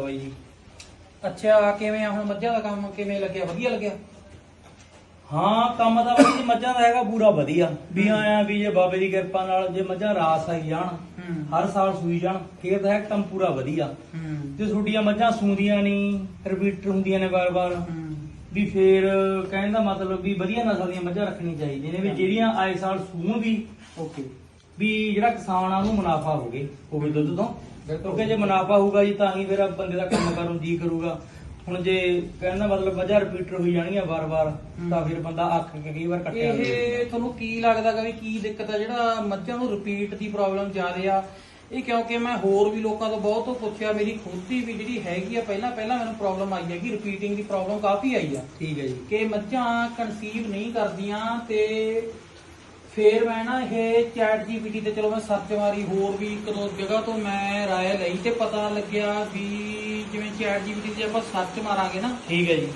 ਬਾਈ ਜੀ। ਅੱਛਾ ਕਿਵੇਂ ਆ ਹੁਣ ਮੱਝਾਂ ਦਾ ਕੰਮ? ਕਿਵੇਂ ਲੱਗਿਆ? ਵਧੀਆ ਲੱਗਿਆ? ਹਾਂ ਕੰਮ ਤਾਂ ਬਾਈ ਜੀ ਮੱਝਾਂ ਦਾ ਹੈਗਾ ਪੂਰਾ ਵਧੀਆ। ਵੀ ਆਇਆ ਵੀ ਜੇ ਬਾਬੇ ਦੀ ਕਿਰਪਾ ਨਾਲ ਜੇ ਮੱਝਾਂ ਰਾਸ ਆਈ ਜਾਣ ਹੂੰ। ਹਰ ਸਾਲ ਸੂਈ ਜਾਣ ਫੇਰ ਤਾਂ ਹੈ ਕੰਮ ਪੂਰਾ ਵਧੀਆ। ਹੂੰ। ਜੇ ਤੁਹਾਡੀਆਂ ਮੱਝਾਂ ਸੂੰਦੀਆਂ ਨਹੀਂ ਰਿਪੀਟਰ ਹੁੰਦੀਆਂ ਨੇ ਵਾਰ-ਵਾਰ। ਹੂੰ। ਵੀ ਫੇਰ ਕਹਿਣ ਦਾ ਮਤਲਬ ਵੀ ਵਧੀਆ ਨਸਲ ਦੀਆਂ ਮੱਝਾਂ ਰੱਖਣੀ ਚਾਹੀਦੀਆਂ ਨੇ ਵੀ ਜਿਹੜੀਆਂ ਆਏ ਸਾਲ ਸੂਣ ਵੀ ਓਕੇ। ਵੀ ਜਿਹੜਾ ਕਿਸਾਨ ਆ ਉਹਨੂੰ ਮੁਨਾਫਾ ਹੋਵੇ ਹੋਵੇ ਦੁੱਧ ਤੋਂ। ਕਿਉਂਕਿ ਜੇ ਮੁਨਾਫਾ ਹੋਊਗਾ ਜੀ ਤਾਂ ਹੀ ਫਿਰ ਬੰਦੇ ਦਾ ਕੰਮ ਕਰਨ ਜੀ ਕਰੂਗਾ। ਹੁਣ ਜੇ ਕਹਿਣ ਦਾ ਮਤਲਬ ਮੱਝਾਂ ਰਿਪੀਟਰ ਹੋਈ ਜਾਣਗੀਆਂ ਵਾਰ-ਵਾਰ ਹੂੰ। ਤਾਂ ਫਿਰ ਬੰਦਾ ਕੇ ਕਈ ਵਾਰ ਕੱਟਿਆ ਇਹ ਤੁਹਾਨੂੰ ਕੀ ਲੱਗਦਾ ਕਿ ਵੀ ਕੀ ਦਿੱਕਤ ਆ? ਜਿਹੜਾ ਮੱਝਾਂ ਨੂੰ ਰਿਪੀਟ ਦੀ ਪ੍ਰੋਬਲਮ ਜ਼ਿਆਦਾ ਆ ਇਹ ਕਿਉਂਕਿ ਮੈਂ ਹੋਰ ਵੀ ਲੋਕਾਂ ਤੋਂ ਬਹੁਤ ਪੁੱਛਿਆ ਮੇਰੀ ਖੁਦ ਦੀ ਵੀ ਜਿਹੜੀ ਹੈਗੀ ਆ ਪਹਿਲਾਂ ਪਹਿਲਾਂ ਮੈਨੂੰ ਪ੍ਰੋਬਲਮ ਆਈ ਹੈਗੀ ਰਿਪੀਟਿੰਗ ਦੀ ਪ੍ਰੋਬਲਮ ਕਾਫੀ ਆਈ ਆ। ਠੀਕ ਹੈ ਜੀ। ਕਿ ਮੱਝਾਂ ਕਨਸੀਵ ਨਹੀਂ ਕਰਦੀਆਂ ਤੇ ਫੇਰ ਮੈਂ ਨਾ ਇਹ ਚੈਟ ਜੀਪੀਟੀ ਤੇ ਚਲੋ ਮੈਂ ਸਰਚ ਮਾਰੀ ਹੋਰ ਵੀ ਇੱਕ ਦੋ ਜਗ੍ਹਾ ਤੋਂ ਮੈਂ ਰਾਏ ਲਈ ਤੇ ਪਤਾ ਲੱਗਿਆ ਵੀ ਜਿਵੇਂ ਚੈਟ ਜੀਪੀਟੀ ਤੇ ਆਪਾਂ ਸਰਚ ਮਾਰਾਂਗੇ ਨਾ ਠੀਕ ਹੈ ਜੀ।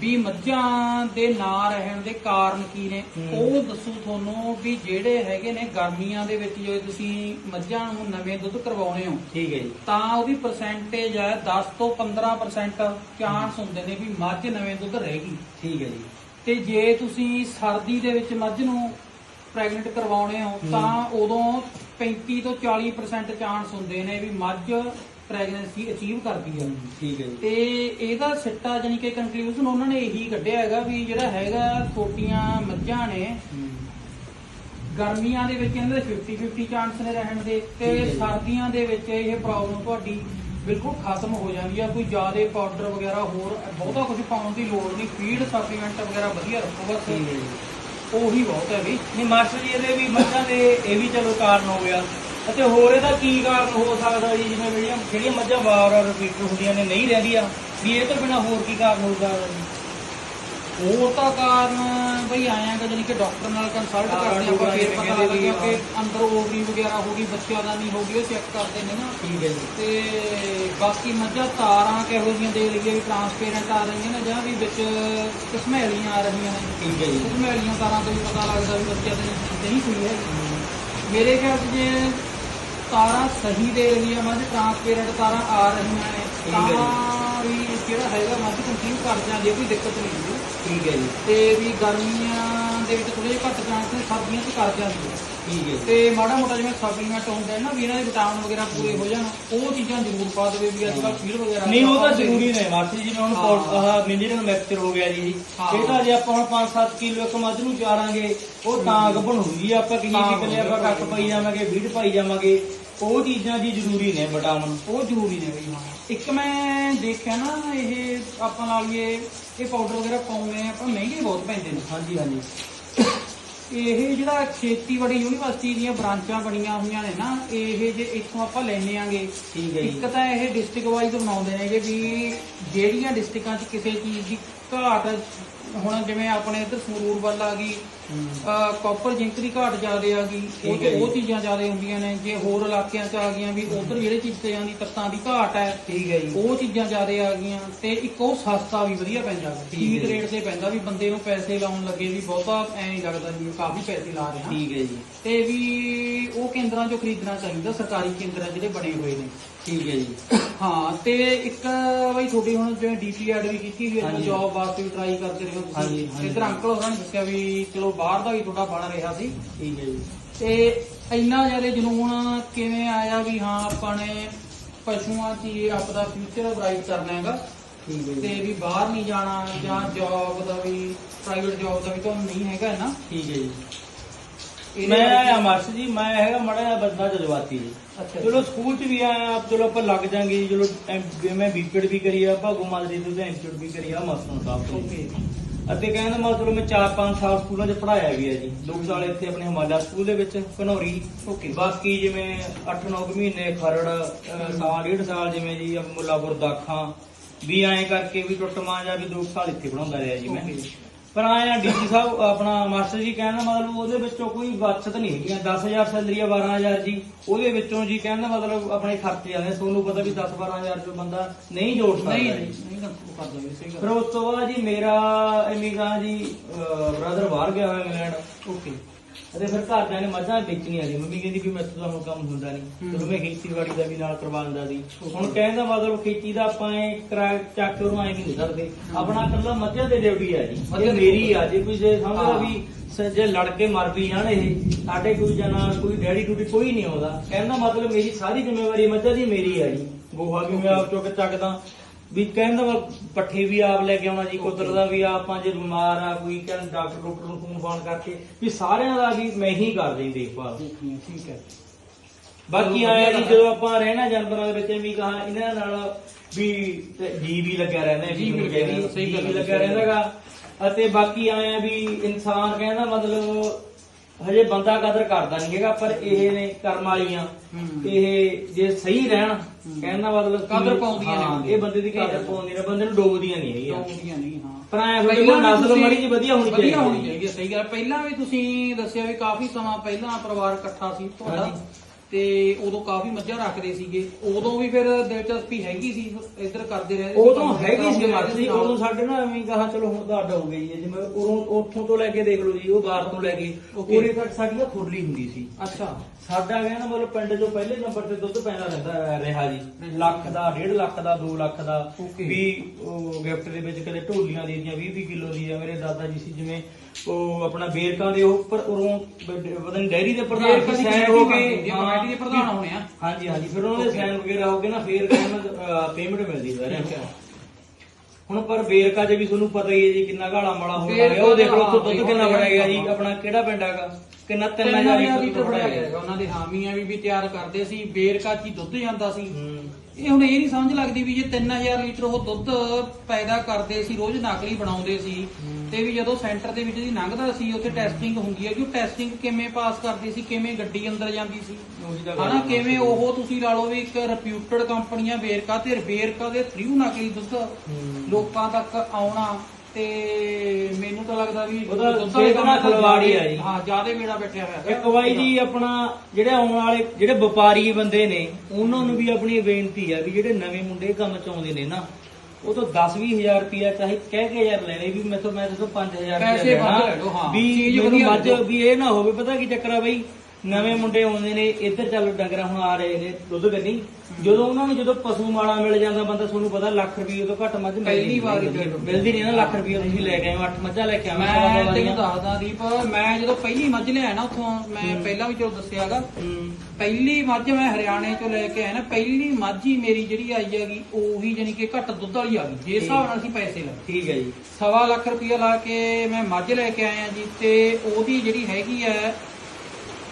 ਵੀ ਮੱਝਾਂ ਦੇ ਨਾ ਰਹਿਣ ਦੇ ਕਾਰਨ ਕੀ ਨੇ। ਉਹ ਦੱਸੂ ਤੁਹਾਨੂੰ ਵੀ ਜਿਹੜੇ ਹੈਗੇ ਨੇ ਗਰਮੀਆਂ ਦੇ ਵਿੱਚ ਜੇ ਤੁਸੀਂ ਮੱਝਾਂ ਨੂੰ ਨਵੇਂ ਦੁੱਧ ਕਰਵਾਉਣੇ ਹੋ ਠੀਕ ਹੈ ਜੀ। ਤਾਂ ਉਹਦੀ ਪਰਸੈਂਟੇਜ ਹੈ 10 ਤੋਂ 15% ਚਾਂਸ ਹੁੰਦੇ ਨੇ ਵੀ ਮੱਝ ਨਵੇਂ ਦੁੱਧ ਰਹੇਗੀ। ਠੀਕ ਹੈ ਜੀ। ਤੇ ਜੇ ਤੁਸੀਂ ਸਰਦੀ ਦੇ ਵਿੱਚ ਮੱਝ ਨੂੰ ਪ੍ਰੈਗਨੈਂਟ ਕਰਵਾਉਣੇ ਹੋ। ਤਾਂ ਉਦੋਂ 35 ਤੋਂ 40% ਚਾਂਸ ਹੁੰਦੇ ਨੇ ਵੀ ਮੱਝ ਪ੍ਰੈਗਨੈਂਸੀ ਅਚੀਵ ਕਰਦੀ ਹੈ ਠੀਕ ਹੈ ਜੀ ਤੇ ਇਹਦਾ ਸਿੱਟਾ ਜਾਨੀ ਕਿ ਕਨਕਲੂਜਨ ਉਹਨਾਂ ਨੇ ਇਹੀ ਕੱਢਿਆ ਹੈਗਾ ਵੀ ਜਿਹੜਾ ਹੈਗਾ ਛੋਟੀਆਂ ਮੱਝਾਂ ਨੇ। ਗਰਮੀਆਂ ਦੇ ਵਿੱਚ ਇਹਨਾਂ ਦੇ 50-50 ਚਾਂਸ ਨੇ ਰਹਿਣ ਦੇ ਤੇ। ਸਰਦੀਆਂ ਦੇ ਵਿੱਚ ਇਹ ਪ੍ਰੋਬਲਮ ਤੁਹਾਡੀ ਬਿਲਕੁਲ ਖਤਮ ਹੋ ਜਾਂਦੀ ਆ ਕੋਈ ਜ਼ਿਆਦਾ ਪਾਊਡਰ ਵਗੈਰਾ ਹੋਰ ਬਹੁਤਾ ਕੁਝ ਪਾਉਣ ਦੀ ਲੋੜ ਨਹੀਂ ਫੀਡ ਸਪਲੀਮੈਂਟ ਵਗੈਰਾ ਵਧੀਆ ਰੱਖੋ ਬਸ ਉਹੀ ਬਹੁਤ ਹੈ ਵੀ। ਨਹੀਂ, ਮਾਸਟਰ ਜੀ, ਇਹਦੇ ਵੀ ਮੱਝਾਂ ਦੇ ਇਹ ਵੀ ਚਲੋ ਕਾਰਨ ਹੋ ਗਿਆ। ਅਤੇ ਹੋਰ ਇਹਦਾ ਕੀ ਕਾਰਨ ਹੋ ਸਕਦਾ ਜੀ? ਜਿਵੇਂ ਜਿਹੜੀਆਂ ਜਿਹੜੀਆਂ ਮੱਝਾਂ ਵਾਰ-ਵਾਰ ਰਿਪੀਟਰ ਹੁੰਦੀਆਂ ਨੇ, ਨਹੀਂ ਰਹਿੰਦੀਆਂ। ਵੀ ਇਹ ਤੋਂ ਬਿਨਾ ਹੋਰ ਕੀ ਕਾਰਨ ਹੋ ਸਕਦਾ ਜੀ? ਹੋਰ ਤਾਂ ਕਾਰਨ ਬਈ ਆਇਆ ਕਿ ਜਾਨੀ ਕਿ ਡਾਕਟਰ ਨਾਲ ਕੰਸਲਟ ਕਰਦੇ ਆਪਾਂ ਫੇਰ ਪਤਾ ਲੱਗਦਾ ਕਿ। ਅੰਦਰ ਓਵਰੀ ਵਗੈਰਾ ਹੋ ਗਈ ਬੱਚਿਆਂ ਦਾ ਨਹੀਂ ਹੋ ਗਈ ਉਹ ਚੈੱਕ ਕਰਦੇ ਨੇ ਨਾ। ਠੀਕ ਹੈ ਜੀ। ਤੇ ਬਾਕੀ ਮੱਝਾਂ ਤਾਰਾਂ ਕਿਹੋ ਜਿਹੀਆਂ ਦੇ ਲਈਏ ਵੀ ਟਰਾਂਸਪੇਰੈਂਟ ਆ ਰਹੀਆਂ ਨੇ ਜਾਂ ਵੀ ਵਿੱਚ ਕਸਮੈਲੀਆਂ ਆ ਰਹੀਆਂ ਨੇ? ਠੀਕ ਹੈ ਜੀ। ਕਸਮੈਲੀਆਂ ਤਾਰਾਂ ਤੋਂ ਵੀ ਪਤਾ ਲੱਗਦਾ ਵੀ ਬੱਚਿਆਂ ਦੇ ਨਹੀਂ ਸੂਈ ਹੈ। ਮੇਰੇ ਖਿਆਲ 'ਚ ਜੇ ਤਾਰਾਂ ਸਹੀ ਦੇ ਰਹੀ ਆ ਮੱਝ ਟਰਾਂਸਪੇਰੈਂਟ ਤਾਰਾਂ ਆ ਰਹੀਆਂ ਨੇ ਠੀਕ ਹੈ ਜੀ। ਤਾਂ ਵੀ ਜਿਹੜਾ ਹੈਗਾ ਮੱਝ ਕੰਟੀਨਿਊ ਕਰ ਜਾਂਦੀ ਕੋਈ ਦਿੱਕਤ ਨਹੀਂ ਹੁੰਦੀ। ਠੀਕ ਹੈ ਜੀ। ਤੇ ਵੀ ਗਰਮੀਆਂ ਦੇ ਵਿੱਚ ਥੋੜੇ ਜਿਹਾ ਘੱਟ ਚਾਂਸ ਨੇ ਸਰਦੀਆਂ 'ਚ ਕਰ ਜਾਂਦੀ ਠੀਕ ਹੈ ਜੀ। ਤੇ ਮਾੜਾ ਮੋਟਾ ਜਿਵੇਂ ਸਪਲੀਮੈਂਟ ਹੁੰਦਾ ਹੈ ਨਾ ਵੀ ਇਹਨਾਂ ਦੇ ਵਿਟਾਮਿਨ ਵਗੈਰਾ ਪੂਰੇ ਹੋ ਜਾਣ ਉਹ ਚੀਜ਼ਾਂ ਜ਼ਰੂਰ ਪਾ ਦੇਵੇ ਵੀ ਅੱਜ ਕੱਲ੍ਹ ਫੀਡ ਵਗੈਰਾ ਨਹੀਂ ਉਹ ਤਾਂ। ਜ਼ਰੂਰੀ ਨੇ। ਮਾਸਟਰ ਜੀ ਜਿਵੇਂ ਹੁਣ ਹਾਂ। ਆਹ ਮਿਨਰਲ ਮਿਕਸਚਰ ਹੋ ਗਿਆ ਜੀ। ਹਾਂ। ਇਹ ਤਾਂ ਜੇ ਆਪਾਂ ਹੁਣ 5-7 ਕਿਲੋ ਇੱਕ ਮੱਝ ਨੂੰ ਚਾਰਾਂਗੇ ਉਹ ਤਾਂ ਗੱਭਣ ਹੋਊਗੀ ਆਪਾਂ ਕਿੰਨੀ ਤਾਂ ਆਪਾਂ ਕੱਟ ਪਾਈ ਜਾਵਾਂਗੇ ਵੀਡ ਪਾਈ ਜਾਵਾਂਗੇ। ਉਹ ਚੀਜ਼ਾਂ ਜੀ ਜ਼ਰੂਰੀ ਨੇ ਵਿਟਾਮਿਨ। ਉਹ ਜ਼ਰੂਰੀ ਨੇ ਬਈ। ਹਾਂ ਇੱਕ ਮੈਂ ਦੇਖਿਆ ਨਾ ਇਹ ਆਪਾਂ ਨਾਲ ਲਈਏ ਇਹ ਪਾਊਡਰ ਵਗੈਰਾ ਪਾਉਂਦੇ ਆ ਆਪਾਂ ਮਹਿੰਗੇ ਬਹੁਤ ਪੈਂਦੇ ਨੇ। ਹਾਂਜੀ ਹਾਂਜੀ। ਇਹ ਜਿਹੜਾ ਖੇਤੀਬਾੜੀ ਯੂਨੀਵਰਸਿਟੀ ਦੀਆਂ ਬ੍ਰਾਂਚਾਂ ਬਣੀਆਂ ਹੋਈਆਂ ਨੇ ਨਾ ਇਹ ਜੇ ਇੱਥੋਂ ਆਪਾਂ ਲੈਣੇ ਆਂਗੇ। ਠੀਕ ਹੈ ਜੀ। ਇੱਕ ਤਾਂ ਇਹ ਡਿਸਟ੍ਰਿਕਟ ਵਾਈਜ਼ ਬਣਾਉਂਦੇ ਨੇ ਵੀ ਜਿਹੜੀਆਂ ਡਿਸਟ੍ਰਿਕਾਂ 'ਚ ਕਿਸੇ ਚੀਜ਼ ਦੀ ਘਾਟ ਹੁਣ ਜਿਵੇਂ ਆਪਣੇ ਇੱਧਰ ਸੰਗਰੂਰ ਵੱਲ ਆ ਗਈ। ਕਾਪਰ ਜਿੰਕ ਦੀ ਘਾਟ ਜ਼ਿਆਦੇ ਆ ਗਈ ਉਹ ਹੈ ਉਹ। ਚੀਜ਼ਾਂ ਜ਼ਿਆਦੇ ਹੁੰਦੀਆਂ ਨੇ ਜੇ ਹੋਰ ਇਲਾਕਿਆਂ 'ਚ ਆ ਗਈਆਂ ਵੀ ਉਧਰ ਜਿਹੜੇ ਚੀਜ਼ਾਂ ਦੀ ਤੱਤਾਂ ਦੀ ਘਾਟ ਹੈ ਠੀਕ ਹੈ ਜੀ ਉਹ ਚੀਜ਼ਾਂ ਜ਼ਿਆਦੇ ਆ ਗਈਆਂ ਤੇ ਇੱਕ ਉਹ ਸਸਤਾ ਵੀ ਵਧੀਆ ਪੈਂਦਾ। ਠੀਕ। ਰੇਟ ਤੇ ਪੈਂਦਾ ਵੀ ਬੰਦੇ ਨੂੰ ਪੈਸੇ ਲਾਉਣ ਲੱਗੇ ਵੀ ਬਹੁਤਾ ਐ ਨਹੀਂ ਲੱਗਦਾ ਵੀ ਕਾਫੀ ਪੈਸੇ ਲਾ ਰਹੇ ਹਾਂ ਠੀਕ ਹੈ ਜੀ ਤੇ ਵੀ ਉਹ ਕੇਂਦਰਾਂ 'ਚੋਂ ਖਰੀਦਣਾ ਚਾਹੀਦਾ ਸਰਕਾਰੀ ਕੇਂਦਰ ਜਿਹੜੇ ਬਣੇ ਹੋਏ ਨੇ। ਠੀਕ ਹੈ ਜੀ। ਹਾਂ ਤੇ ਇੱਕ ਬਈ ਤੁਹਾਡੀ ਹੁਣ ਜਿਵੇਂ ਡੀਪੀ ਐਡ ਵੀ ਕੀਤੀ ਹੈ ਹਾਂਜੀ। ਜੌਬ ਵਾਸਤੇ ਵੀ ਟਰਾਈ ਕਰਦੇ ਰਹੇ ਹੋ ਤੁਸੀਂ। ਇਧਰ ਅੰਕਲ ਹੋਰਾਂ ਨੇ ਦੱਸਿਆ ਵੀ ਚਲੋ ਬਾਹਰ ਦਾ ਵੀ ਤੁਹਾਡਾ ਬਣ ਰਿਹਾ ਸੀ। ਠੀਕ ਹੈ ਜੀ। ਤੇ ਇੰਨਾ ਜ਼ਿਆਦਾ ਜਨੂਨ ਕਿਵੇਂ ਆਇਆ ਵੀ ਹਾਂ ਆਪਾਂ ਨੇ ਪਸ਼ੂਆਂ 'ਚ ਹੀ ਆਪਦਾ ਫਿਊਚਰ ਬ੍ਰਾਈਟ ਕਰਨਾ ਹੈਗਾ। ਠੀਕ ਹੈ ਤੇ ਜੀ ਵੀ ਬਾਹਰ ਨਹੀਂ ਜਾਣਾ ਜਾਂ ਜੌਬ ਦਾ ਵੀ ਪ੍ਰਾਈਵੇਟ ਜੌਬ ਦਾ ਵੀ ਤੁਹਾਨੂੰ ਨਹੀਂ ਹੈਗਾ ਨਾ ਠੀਕ ਹੈ ਜੀ। ਮੈਂ ਕਰਕੇ- ਅਮਰਸ਼ ਜੀ ਮੈਂ ਹੈਗਾ ਮੜਾ ਜਿਹਾ ਬੰਦਾ ਜਜ਼ਬਾਤੀ ਜੀ ਅੱਛਾ ਚਲੋ ਸਕੂਲ ਚ ਵੀ ਆਇਆ ਚਲੋ ਆਪਾਂ ਲੱਗ ਜਾਾਂਗੇ ਜੀ, ਚਲੋ ਐਮ- ਮੈਂ ਬੀਪੀਡ ਵੀ ਕਰੀ ਆ ਭਾਗੋ ਮਾਜਰੀ ਤੋਂ ਤੇ ਐਮਪੀਡ ਵੀ ਕਰੀ ਆ ਮਸਤਨ ਸਾਹਿਬ ਤੋਂ ਓਕੇ। ਅਤੇ ਕਹਿੰਦਾ ਮਤਲਬ ਮੈਂ 4-5 ਸਾਲ ਸਕੂਲਾਂ 'ਚ ਪੜਾਇਆ ਵੀ ਹੈ ਜੀ। ਦੋ ਸਾਲ ਇੱਥੇ ਆਪਣੇ ਹਿਮਾਲਿਆ ਸਕੂਲ ਦੇ ਵਿੱਚ ਘਨੌਰੀ। ਓਕੇ। ਬਾਕੀ ਜਿਵੇਂ 8-9 ਮਹੀਨੇ ਖਰੜ ਅਹ, ਸਾਲ ਡੇਢ ਸਾਲ ਜਿਵੇਂ ਜੀ ਮੁੱਲਾਪੁਰ ਦਾਖਾਂ ਵੀ ਐਂ ਕਰਕੇ ਵੀ ਟੁੱਟਮਾ ਜਾਂ ਵੀ ਦੋ ਸਾਲ ਇੱਥੇ ਪੜਾਉਂਦਾ ਰਿਹਾ ਜੀ ਮੈਂ। ਓਕੇ। ਪਰ ਆਇਆ ਡੀਜੀ ਸਾਹਿਬ ਆਪਣਾ ਮਾਸਟਰ ਜੀ ਕਹਿੰਦਾ ਮਤਲਬ ਉਹਦੇ ਵਿੱਚੋਂ ਕੋਈ ਬਚਤ ਨਹੀਂ ਹੈਗੀ। 10000 ਸੈਲਰੀ ਆ 12000 ਜੀ। ਉਹਦੇ ਵਿੱਚੋਂ ਜੀ ਕਹਿੰਦਾ ਮਤਲਬ ਆਪਣੇ ਖਰਚੇ ਆਉਂਦੇ ਤੁਹਾਨੂੰ ਪਤਾ ਵੀ 10-12000 ਰੁਪਏ ਬੰਦਾ ਨਹੀਂ ਜੋੜ ਸਕਦਾ ਨਹੀਂ ਜੀ। ਨਹੀਂ ਕਰਦਾ ਵੀ ਸਹੀ ਫਿਰ ਗੱਲ ਉਸ ਤੋਂ ਬਾਅਦ ਜੀ ਮੇਰਾ ਇਮੀਗਾ ਜੀ ਬ੍ਰਦਰ ਬਾਹਰ ਗਿਆ ਹੋਇਆ ਇੰਗਲੈਂਡ। ਓਕੇ ਅਤੇ ਫਿਰ ਘਰਦਿਆਂ ਨੇ ਮੱਝਾਂ ਵੇਚਣੀਆਂ ਸੀ ਮੰਮੀ ਕਹਿੰਦੀ ਵੀ ਮੈਥੋਂ ਤਾਂ ਹੁਣ ਕੰਮ ਹੁੰਦਾ ਨਹੀਂ। ਚਲੋ ਮੈਂ ਖੇਤੀਬਾੜੀ ਦਾ ਵੀ ਨਾਲ ਕਰਵਾਉਂਦਾ ਸੀ। ਹੁਣ ਕਹਿਣ ਦਾ ਮਤਲਬ ਖੇਤੀ ਦਾ ਆਪਾਂ ਇਹ ਕਿਰਾਏ ਚੱਕ ਕੇ ਉਹਨੂੰ ਐਂ ਨਹੀਂ ਸਕਦੇ ਆਪਣਾ ਇਕੱਲਾ ਮੱਝਾਂ ਦੇ ਡਿਊਟੀ ਆ ਜੀ। ਦੀ ਮੇਰੀ ਆ ਜੇ ਕੋਈ ਜੇ ਸਮਝ ਲਓ ਹਾਂ। ਵੀ ਸ- ਜੇ ਲੜ ਕੇ ਮਰ ਵੀ ਜਾਣ ਇਹ ਸਾਡੇ ਕੋਈ ਜਨਾ ਕੋਈ ਡੈਡੀ ਡੂਟੀ ਕੋਈ ਨਹੀਂ ਆਉਂਦਾ। ਕਹਿਣ ਦਾ ਮਤਲਬ ਮੇਰੀ ਸਾਰੀ ਜ਼ਿੰਮੇਵਾਰੀ ਮੱਝਾਂ ਦੀ ਮੇਰੀ ਆ ਜੀ। ਗੋਹਾ ਵੀ ਮੈਂ ਆਪ ਚੁੱਕ ਚੱਕਦਾ? ਵੀ ਕਹਿਣ ਦਾ ਮਤਲਬ ਪੱਠੇ ਵੀ ਆਪ ਲੈ ਕੇ ਆਉਣਾ ਜੀ ਕੁੱਤਰ ਦਾ ਵੀ ਆਪਾਂ ਜੇ ਬਿਮਾਰ ਆ ਕੋਈ ਕਹਿਣ ਡਾਕਟਰ ਡਾਕਟਰ ਨੂੰ ਫੋਨ ਫਾਨ ਕਰਕੇ ਵੀ ਸਾਰਿਆਂ ਦਾ ਵੀ ਮੈਂ ਹੀ ਕਰਦਾ ਜੀ ਦੇਖਭਾਲ। ਠੀਕ ਹੈ। ਬਾਕੀ ਆਇਆ ਜੀ ਜਦੋਂ ਆਪਾਂ ਰਹਿਣਾ ਜਾਨਵਰਾਂ ਦੇ ਵਿੱਚ ਵੀ ਕਹਾ ਇਹਨਾਂ ਨਾਲ ਵੀ ਜੀ ਵੀ ਲੱਗਿਆ ਰਹਿੰਦਾ ਜੀ ਵੀ ਲੱਗਿਆ ਵੀ ਰਹਿੰਦਾਗਾ। ਅਤੇ ਬਾਕੀ ਆਇਆ ਵੀ ਇਨਸਾਨ ਕਹਿੰਦਾ ਮਤਲਬ ਹਜੇ ਬੰਦਾ ਕਦਰ ਕਰਦਾ ਨਹੀਂ ਹੈਗਾ ਪਰ ਇਹ ਨੇ ਕਰਮ ਵਾਲੀਆਂ। ਇਹ ਜੇ ਸਹੀ ਰਹਿਣ ਕਹਿੰਦਾ ਮਤਲਬ ਕਿ- ਕਦਰ ਪਾਉਂਦੀਆਂ ਨੇ ਇਹ ਬੰਦੇ ਦੀ ਕਦਰ ਪਾਉਂਦੀਆਂ ਨੇ ਬੰਦੇ ਨੂੰ ਡੋਬਦੀਆਂ ਨਹੀਂ ਹੈਗੀਆਂ। ਆਉਂਦੀਆਂ ਨਹੀਂ ਹਾਂ। ਪਰ ਐ ਪਹਿਲਾਂ ਨਸਲ ਮਾੜੀ ਜੀ ਵਧੀਆ ਹੋਣੀ ਚਾਹੀਦੀ ਵਧੀਆ ਹੋਣੀ ਚਾਹੀਦੀ ਹੈ ਸਹੀ ਗੱਲ ਪਹਿਲਾਂ ਵੀ ਤੁਸੀਂ ਦੱਸਿਆ ਵੀ ਕਾਫੀ ਸਮਾਂ ਪਹਿਲਾਂ ਪਰਿਵਾਰ ਇਕੱਠਾ ਸੀ ਤੁਹਾਡਾ। ਤੇ ਉਦੋਂ ਕਾਫੀ ਮੱਝਾਂ ਰੱਖਦੇ ਸੀਗੇ। ਉਦੋਂ ਵੀ ਫਿਰ ਦਿਲਚਸਪੀ ਹੈਗੀ ਸੀ ਇੱਧਰ ਕਰਦੇ ਰਹੇ ਸੀ, ਉਦੋਂ ਹੈਗੀ ਸੀ ਮਰਜ਼ੀ ਉਦੋਂ ਸਾਡੇ ਨਾ ਐਵੇਂ ਕਹਾ ਚਲੋ ਹੁਣ ਤਾਂ ਅੱਡ ਹੋ ਗਈ ਹੈ। ਜਿਵੇਂ ਉਦੋਂ ਉੱਥੋਂ ਤੋਂ ਲੈ ਕੇ ਦੇਖ ਲਓ ਜੀ ਉਹ ਬਾਹਰ ਤੋਂ ਲੈ ਕੇ. ਉਰੇ ਤੱਕ ਸਾਡੀ ਖੁਰਲੀ ਹੁੰਦੀ ਸੀ। ਅੱਛਾ। ਸਾਡਾ ਕਹਿੰਦਾ ਮਤਲਬ ਪਿੰਡ ਚੋਂ ਪਹਿਲੇ ਨੰਬਰ ਤੇ ਦੁੱਧ ਪੈਂਦਾ ਰਹਿੰਦਾ ਰਿਹਾ ਜੀ ਲੱਖ ਦਾ 1.5 ਲੱਖ ਦਾ 2 ਲੱਖ ਦਾ Okay. ਵੀ ਉਹ ਗਿਫਟ ਦੇ ਵਿੱਚ ਕਦੇ ਢੋਲੀਆਂ ਦੇ ਦੀਆਂ 20 20 ਕਿਲੋ ਦੀ ਆ ਮੇਰੇ ਦਾਦਾ ਜੀ ਸੀ ਜਿਵੇਂ ਉਹ ਆਪਣਾ ਬੇਰਕਾਂ ਦੇ ਉੱਪਰ ਉਰੋਂ ਪਤਾ ਨਹੀਂ ਡੈਰੀ ਦੇ ਪ੍ਰਧਾਨ ਬੇਰਕਾਂ ਦੀ ਹੋ ਕਮੇਟੀ ਦੇ ਪ੍ਰਧਾਨ ਹੋਣੇ ਆ। ਹਾਂਜੀ ਹਾਂਜੀ ਫਿਰ ਉਹਨਾਂ ਦੇ. ਸਾਈਨ ਵਗੈਰਾ ਹੋ ਕੇ ਨਾ ਫਿਰ ਪੇਮੈਂਟ ਮਿਲਦੀ ਸਾਰਿਆਂ ਨੂੰ। ਹੁਣ ਪਰ ਬੇਰਕਾ 'ਚ ਵੀ ਤੁਹਾਨੂੰ ਪਤਾ ਹੀ ਹੈ ਜੀ ਕਿੰਨਾ ਘਾਲਾ ਮਾਲਾ ਹੋ ਰਿਹਾ ਉਹ ਦੇਖ ਲਓ ਉੱਥੋਂ ਦੁੱਧ ਕਿੰਨਾ ਗਿਆ ਜੀ। ਆਪਣਾ ਕਿਹੜਾ ਪਿੰਡ ਹੈਗਾ ਕਿੰਨਾ 3000 3000 ਲੀਟਰ ਬੜਾ ਗਿਆ ਉਹਨਾਂ ਦੇ ਹਾਮੀਆਂ ਵੀ ਵੀ ਤਿਆਰ ਕਰਦੇ ਸੀ ਬੇਰਕਾ ਹੀ ਦੁੱਧ ਜਾਂਦਾ ਸੀ। ਇਹ ਹੁਣ ਇਹ ਨਹੀਂ ਸਮਝ ਲੱਗਦੀ ਵੀ ਜੇ 3000 ਲੀਟਰ ਉਹ ਦੁੱਧ ਪੈਦਾ ਕਰਦੇ ਸੀ ਰੋਜ਼ ਨਕਲੀ ਬਣਾਉਂਦੇ ਸੀ ਤੇ ਵੀ ਜਦੋਂ ਸੈਂਟਰ ਦੇ ਵਿੱਚ ਦੀ ਲੰਘਦਾ ਸੀ ਉੱਥੇ ਟੈਸਟਿੰਗ ਹੁੰਦੀ ਹੈ ਕਿ ਉਹ ਟੈਸਟਿੰਗ ਕਿਵੇਂ ਪਾਸ ਕਰਦੇ ਸੀ ਕਿਵੇਂ ਗੱਡੀ ਅੰਦਰ ਜਾਂਦੀ ਸੀ। ਹਨਾ। ਕਿਵੇਂ ਉਹ ਤੁਸੀਂ ਲਾ ਲਓ ਵੀ ਇੱਕ ਰਿਪਿਊਟਡ ਕੰਪਨੀਆਂ ਵੇਰਕਾ ਤੇ ਵੇਰਕਾ ਦੇ ਥਰੂ ਨਕਲੀ ਦੁੱਧ। ਲੋਕਾਂ ਤੱਕ ਆਉਣਾ ਤੇ ਮੈਨੂੰ ਤਾਂ ਲੱਗਦਾ ਵੀ ਉਹਦਾ ਕੰਮ ਖਿਲਵਾੜੀ ਆ ਜੀ। ਹਾਂ ਜਿਆਦੇ ਵੇੜਾ ਬੈਠਿਆ ਹੋਇਆ ਇੱਕ ਵਾਰੀ ਜੀ ਆਪਣਾ ਜਿਹੜੇ ਆਉਣ ਵਾਲੇ ਜਿਹੜੇ ਵਪਾਰੀ ਬੰਦੇ ਨੇ ਉਹਨਾਂ ਨੂੰ ਵੀ ਆਪਣੀ ਬੇਨਤੀ ਹੈ ਵੀ ਜਿਹੜੇ ਨਵੇਂ ਮੁੰਡੇ ਕੰਮ ਚ ਆਉਂਦੇ ਨੇ ਨਾ ਉਹ ਤੋਂ 10-20000 ਰੁਪਿਆ ਚਾਹੇ ਕਹਿ ਕੇ ਯਾਰ ਲੈਣੇ ਵੀ ਮੈਥੋਂ ਮੈਂ ਤੋਂ 5000 ਪੈਸੇ ਵੱਧ ਲੈ ਲਓ, ਹਾਂ। ਵੀ ਚੀਜ਼ ਮੈਨੂੰ ਵਧੀਆ ਮੱਝ ਦਿਓ। ਵੀ ਇਹ ਨਾ ਹੋਵੇ ਪਤਾ ਕੀ ਚੱਕਰ ਆ ਬਈ ਨਵੇਂ ਮੁੰਡੇ ਆਉਂਦੇ ਨੇ ਇੱਧਰ ਚੱਲ ਡੰਗਰਾ ਹੁਣ ਆ ਰਹੇ ਨੇ ਦੁੱਧ ਕੰਨੀ ਜਦੋਂ ਉਹਨਾਂ ਨੂੰ ਜਦੋਂ ਪਸ਼ੂ ਮਾਲਾ ਮਿਲ ਜਾਂਦਾ ਬੰਦਾ ਤੁਹਾਨੂੰ ਪਤਾ ਲੱਖ ਰੁਪਏ ਤੋਂ ਘੱਟ ਮੱਝ ਪਹਿਲੀ ਵਾਰੀ ਮਿਲਦੀ ਨਹੀਂ ਨਾ ਲੱਖ ਰੁਪਏ ਤੁਸੀਂ ਲੈ ਆਏ 8 ਮੱਝਾਂ ਲੈ ਕੇ ਆਏ ਮੈਂ ਤੈਨੂੰ ਦੱਸਦਾ ਦੀਪ ਮੈਂ ਜਦੋਂ ਪਹਿਲੀ ਮੱਝ ਲਿਆ ਨਾ ਉੱਥੋਂ ਮੈਂ ਪਹਿਲਾਂ ਵੀ ਚਲੋ ਦੱਸਿਆਗਾ ਪਹਿਲੀ ਮੱਝ ਮੈਂ ਹਰਿਆਣੇ ਤੋਂ ਲੈ ਕੇ ਆਇਆ ਨਾ ਪਹਿਲੀ ਮੱਝ ਹੀ ਮੇਰੀ ਜਿਹੜੀ ਆਈ ਹੈਗੀ ਉਹੀ ਜਾਨੀ ਕਿ ਘੱਟ ਦੁੱਧ ਵਾਲੀ ਆ ਗਈ ਜੇ ਹਿਸਾਬ ਨਾਲ ਅਸੀਂ ਪੈਸੇ ਲਾਏ। ਠੀਕ ਹੈ ਜੀ। ਸਵਾ ਲੱਖ ਰੁਪਇਆ ਲਾ ਕੇ ਮੈਂ ਮੱਝ ਲੈ ਕੇ ਆਇਆ ਜੀ ਤੇ ਉਹਦੀ ਜਿਹੜੀ ਹੈਗੀ ਹੈ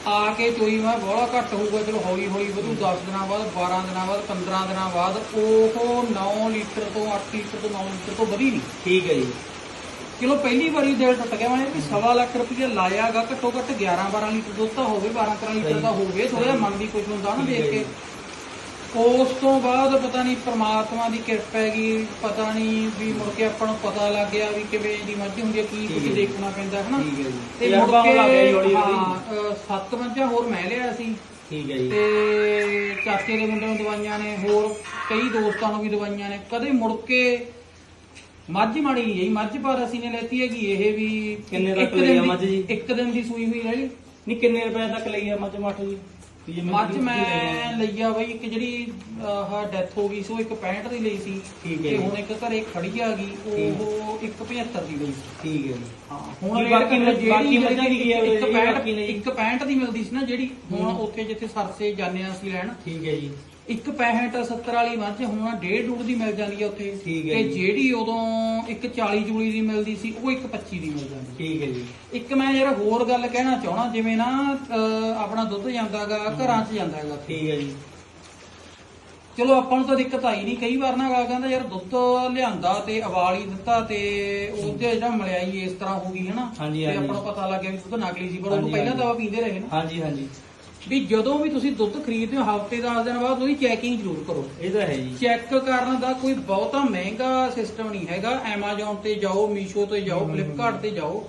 ਆ ਕੇ ਚੋਈ ਮੈਂ ਬੋਲਾ ਘੱਟ ਹੋਊਗਾ ਚਲੋ ਹੌਲੀ ਹੌਲੀ ਵਧੂ 10 ਦਿਨਾਂ ਬਾਅਦ 12 ਦਿਨਾਂ ਬਾਅਦ 15 ਦਿਨਾਂ ਬਾਅਦ ਉਹ 9 ਲੀਟਰ ਤੋਂ 8 ਲੀਟਰ ਤੋਂ 9 ਲੀਟਰ ਤੋਂ ਵਧੀ ਨਹੀਂ। ਠੀਕ ਹੈ ਜੀ। ਚਲੋ ਪਹਿਲੀ ਵਾਰੀ ਦਿਲ ਟੁੱਟ ਗਿਆ ਮੈਂ ਵੀ ਸਵਾ ਲੱਖ ਰੁਪਇਆ ਲਾਇਆਗਾ ਘੱਟੋ ਘੱਟ 11 12 ਲੀਟਰ ਦੁੱਧ ਤਾਂ ਹੋਵੇ 12 13 ਲੀਟਰ ਦਾ ਹੋਵੇ ਥੋੜਾ ਜਿਹਾ ਮਨ ਵੀ ਕੁਝ ਹੁੰਦਾ ਨਾ ਦੇਖ ਕੇ। ਉਸ ਤੋਂ ਬਾਅਦ ਪਤਾ ਨਹੀਂ ਪ੍ਰਮਾਤਮਾ ਦੀ ਕਿਰਪਾ ਹੈਗੀ ਪਤਾ ਨਹੀਂ ਵੀ ਮੁੜ ਕੇ ਆਪਾਂ ਨੂੰ ਪਤਾ ਲੱਗ ਗਿਆ ਵੀ ਕਿਵੇਂ ਦੀ ਮੱਝ ਹੁੰਦੀ ਹੈ ਕੀ ਕੁਝ। ਦੇਖਣਾ ਪੈਂਦਾ ਹੈ ਨਾ ਠੀਕ ਹੈ ਜੀ। ਤੇ ਮੁੜ ਜੀ ਕੇ ਹਾਂ ਸੱਤ ਮੱਝਾਂ ਹੋਰ ਮੈਂ ਲਿਆ ਸੀ। ਠੀਕ ਹੈ ਜੀ। ਤੇ ਚਾਚੇ ਦੇ ਮੁੰਡੇ ਨੂੰ ਦਵਾਈਆਂ ਨੇ ਹੋਰ ਕਈ ਦੋਸਤਾਂ ਨੂੰ ਵੀ ਦਵਾਈਆਂ ਨੇ। ਕਦੇ ਮੁੜ ਕੇ ਮੱਝ ਮਾੜੀ ਗਈ ਮੱਝ ਪਰ ਅਸੀਂ ਨੇ ਲੈਤੀ ਹੈਗੀ ਇਹ ਵੀ ਕਿੰਨੇ ਤੱਕ ਲਈ ਮੱਝ ਜੀ? ਇੱਕ ਦਿਨ ਦੀ ਸੂਈ ਹੋਈ ਰਹੀ ਨਹੀਂ ਕਿੰਨੇ ਰੁਪਏ ਤੱਕ ਲਈ ਆ ਮੱਝ ਮੱਠ ਜੀ? ਮੱਝ ਮੈਂ ਲਈ ਆ। ਲਈ ਆ ਬਈ ਇੱਕ ਜਿਹੜੀ ਆਹ ਡੈਥ ਹੋ ਗਈ ਸੀ ਉਹ ਇੱਕ 65 ਦੀ ਲਈ ਸੀ ਠੀਕ ਹੈ ਤੇ ਜੀ। ਹੁਣ ਇੱਕ ਘਰੇ ਖੜੀ ਆ ਗਈ। ਉਹ 175 ਦੀ ਲਈ ਸੀ ਠੀਕ ਹੈ ਜੀ ਹਾਂ ਹੁਣ ਬਾਕੀ ਜਿਹੜੀ ਬਾਕੀ ਮੱਝਾਂ ਦੀ ਕੀ ਇੱਕ ਜੀ, 65 ਬਾਕੀ ਨਹੀਂ। ਇੱਕ 65 ਦੀ ਮਿਲਦੀ ਸੀ ਨਾ ਜਿਹੜੀ ਹੁਣ। ਉੱਥੇ ਜਿੱਥੇ ਸਰਸੇ ਜਾਂਦੇ ਆ ਅਸੀਂ ਲੈਣ ਠੀਕ ਹੈ ਜੀ ਇੱਕ 65 70 ਵਾਲੀ ਮੱਝ ਹੁਣ ਡੇਢ ਡੂਢ ਦੀ ਮਿਲ ਜਾਂਦੀ ਆ ਉੱਥੇ। ਠੀਕ ਹੈ ਤੇ ਜੀ। ਜਿਹੜੀ ਉਦੋਂ ਇੱਕ 40 ਜੂਲੀ ਦੀ ਮਿਲਦੀ ਸੀ ਉਹ ਇੱਕ 25 ਦੀ ਮਿਲ ਜਾਂਦੀ। ਠੀਕ ਹੈ ਜੀ। ਇੱਕ ਮੈਂ ਯਾਰ ਹੋਰ ਗੱਲ ਕਹਿਣਾ ਚਾਹਣਾ ਜਿਵੇਂ ਨਾ ਅਹ, ਆਪਣਾ ਦੁੱਧ ਜਾਂਦਾਗਾ ਘਰਾਂ 'ਚ ਜਾਂਦਾਗਾ ਠੀਕ ਹੈ ਜੀ। ਚਲੋ ਆਪਾਂ ਨੂੰ ਤਾਂ ਦਿੱਕਤ ਆਈ ਨਹੀਂ। ਕਈ ਵਾਰ ਨਾ ਅਗਲਾ ਕਹਿੰਦਾ ਯਾਰ ਦੁੱਧ ਲਿਆਂਦਾ ਤੇ ਉਬਾਲ ਹੀ ਦਿੱਤਾ ਤੇ ਉਹਦੇ ਜਿਹੜਾ ਮਲਿਆਈ ਇਸ ਤਰ੍ਹਾਂ ਹੋ ਗਈ ਹਨਾ? ਹਾਂਜੀ, ਤੇ ਹਾਂਜੀ। ਆਪਾਂ ਨੂੰ ਪਤਾ ਲੱਗ ਗਿਆ ਵੀ ਦੁੱਧ ਨਕਲੀ ਸੀ ਪਰ ਉਹ ਹਾਂਜੀ, ਪਹਿਲਾਂ ਹਾਂਜੀ। ਦਵਾ ਪੀਂਦੇ ਰਹੇ ਨਾ। ਹਾਂਜੀ ਹਾਂਜੀ। ਵੀ ਜਦੋਂ ਵੀ ਤੁਸੀਂ ਦੁੱਧ ਖਰੀਦਦੇ ਹੋ ਹਫ਼ਤੇ 10 ਦਿਨ ਬਾਅਦ ਉਹਦੀ ਚੈਕਿੰਗ ਜ਼ਰੂਰ ਕਰੋ ਇਹ ਤਾਂ ਹੈ ਜੀ ਚੈੱਕ ਕਰਨ ਦਾ ਕੋਈ ਬਹੁਤਾ ਮਹਿੰਗਾ ਸਿਸਟਮ ਨਹੀਂ ਹੈਗਾ Amazon ਤੇ ਜਾਓ Meesho ਤੇ ਜਾਓ। Flipkart ਤੇ ਜਾਓ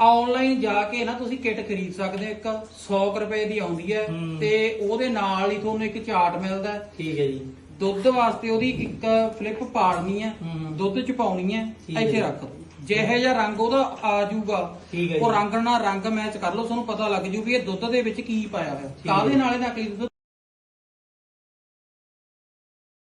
ਆਨਲਾਈਨ ਜਾ ਕੇ ਨਾ ਤੁਸੀਂ ਕਿੱਟ ਖਰੀਦ ਸਕਦੇ ਹੋ ਇੱਕ 100 ਕੁ ਰੁਪਏ ਦੀ ਆਉਂਦੀ ਹੈ। ਤੇ ਉਹਦੇ ਨਾਲ ਹੀ ਤੁਹਾਨੂੰ ਇੱਕ ਚਾਰਟ ਮਿਲਦਾ ਹੈ। ਠੀਕ ਹੈ ਜੀ ਦੁੱਧ ਵਾਸਤੇ ਉਹਦੀ ਇੱਕ ਫਲਿੱਪ ਪਾੜਨੀ ਹੈ। ਦੁੱਧ ਚ ਪਾਉਣੀ ਹੈ ਇੱਥੇ। ਰੱਖ ਜਿਹੇ ਜਿਹਾ ਰੰਗ ਉਹਦਾ ਆ ਜਾਊਗਾ ਠੀਕ ਹੈ ਉਹ। ਰੰਗ ਨਾਲ ਰੰਗ ਮੈਚ ਕਰ ਲਓ ਤੁਹਾਨੂੰ ਪਤਾ ਲੱਗ ਜੂ ਵੀ ਇਹ ਦੁੱਧ ਦੇ ਵਿੱਚ ਕੀ ਪਾਇਆ ਹੋਇਆ। ਕਾਹਦੇ ਨਾਲ ਇਹ ਨਕਲੀ ਦੁੱਧ